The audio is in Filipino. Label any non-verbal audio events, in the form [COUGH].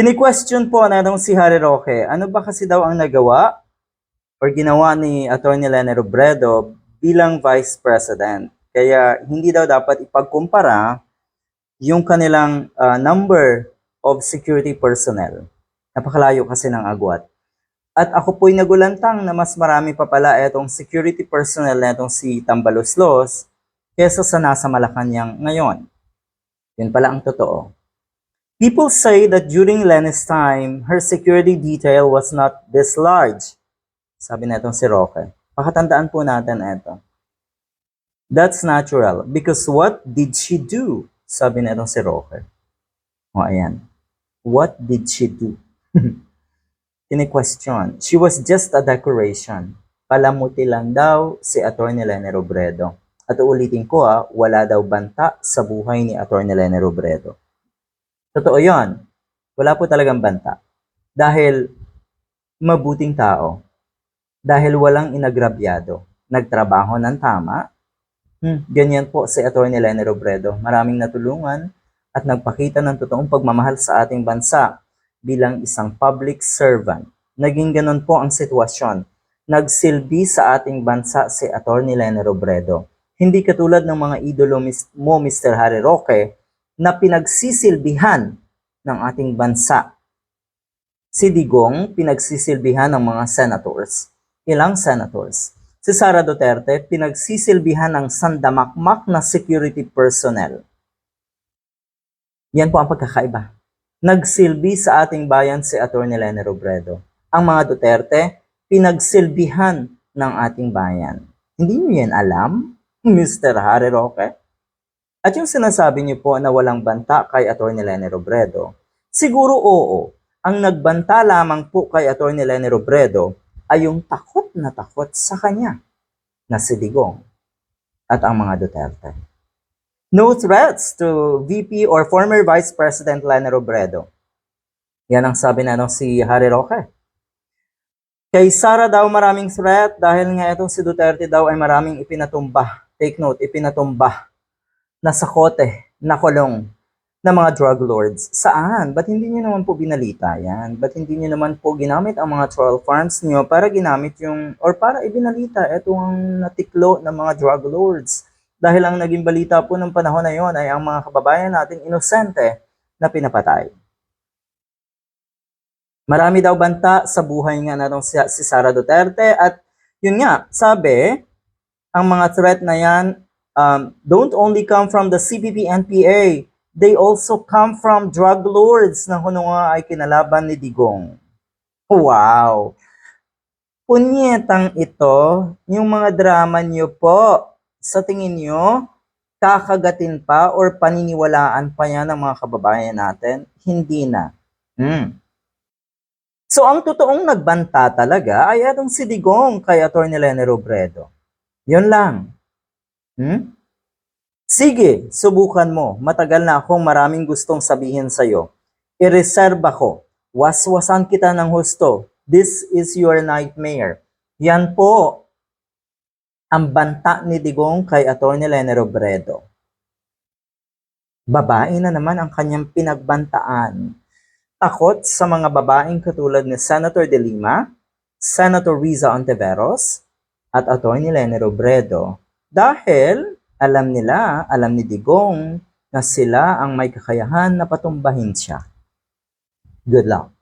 Kini-question po na si Harry Roque, ano ba kasi daw ang nagawa or ginawa ni Atty. Lene Robredo bilang Vice President. Kaya hindi daw dapat ipagkumpara yung kanilang ah, number of security personnel. Napakalayo kasi ng agwat. At ako po'y nagulantang na mas marami pa pala itong security personnel na itong si Tambaloslos kesa sa nasa Malacanang ngayon. Yun pala ang totoo. People say that during Lena's time, her security detail was not this large. Sabi na itong si Roque. Pakatandaan po natin ito. That's natural because what did she do? Sabi na itong si Roque. O ayan. What did she do? [LAUGHS] Kini-question. She was just a decoration. Palamuti lang daw si Atty. Lene Robredo. At uulitin ko ha, wala daw banta sa buhay ni Atty. Lene Robredo. Totoo yon. Wala po talagang banta. Dahil mabuting tao. Dahil walang inagrabyado. Nagtrabaho ng tama. Hmm, ganyan po si Atty. Lene Robredo. Maraming natulungan at nagpakita ng totoong pagmamahal sa ating bansa bilang isang public servant. Naging ganun po ang sitwasyon. Nagsilbi sa ating bansa si Atty. Lene Robredo. Hindi katulad ng mga idolo mo, Mr. Harry Roque, na pinagsisilbihan ng ating bansa. Si Digong, pinagsisilbihan ng mga senators. Ilang senators? Si Sara Duterte, pinagsisilbihan ng sandamakmak na security personnel. Yan po ang pagkakaiba. Nagsilbi sa ating bayan si Atty. Lene Robredo. Ang mga Duterte, pinagsilbihan ng ating bayan. Hindi niyo yan alam, Mr. Harry Roque? At yung sinasabi niyo po na walang banta kay Atty. Lene Robredo, siguro oo. Ang nagbanta lamang po kay Atty. Lene Robredo ay yung takot na takot sa kanya na si Digong at ang mga Duterte. No threats to VP or former Vice President Lene Robredo. Yan ang sabi na nung si Harry Roque. Kay Sara daw maraming threat dahil nga itong si Duterte daw ay maraming ipinatumba. Take note, ipinatumba na sa kote, na mga drug lords. Saan? Ba't hindi nyo naman po binalita yan? Ba't hindi nyo naman po ginamit ang mga troll farms nyo para ginamit yung, or para ibinalita itong natiklo ng mga drug lords? Dahil ang naging balita po ng panahon na yon ay ang mga kababayan nating inosente na pinapatay. Marami daw banta sa buhay nga si, si Sara Duterte at yun nga, sabi, ang mga threat na yan um, don't only come from the CPP NPA, they also come from drug lords na kuno nga ay kinalaban ni Digong. Wow! Punyetang ito, yung mga drama niyo po, sa tingin niyo, kakagatin pa or paniniwalaan pa yan ng mga kababayan natin? Hindi na. Hmm. So, ang totoong nagbanta talaga ay atong si Digong kay Atty. Lene Robredo. Yun lang. Hmm? Sige, subukan mo. Matagal na akong maraming gustong sabihin sa'yo. Ireserba ko. Waswasan kita ng husto. This is your nightmare. Yan po ang banta ni Digong kay Atty. Lene Robredo. Babae na naman ang kanyang pinagbantaan. Takot sa mga babaeng katulad ni Senator De Lima, Senator Riza Ontiveros, at Atty. Lene Robredo dahil alam nila, alam ni Digong na sila ang may kakayahan na patumbahin siya. Good luck.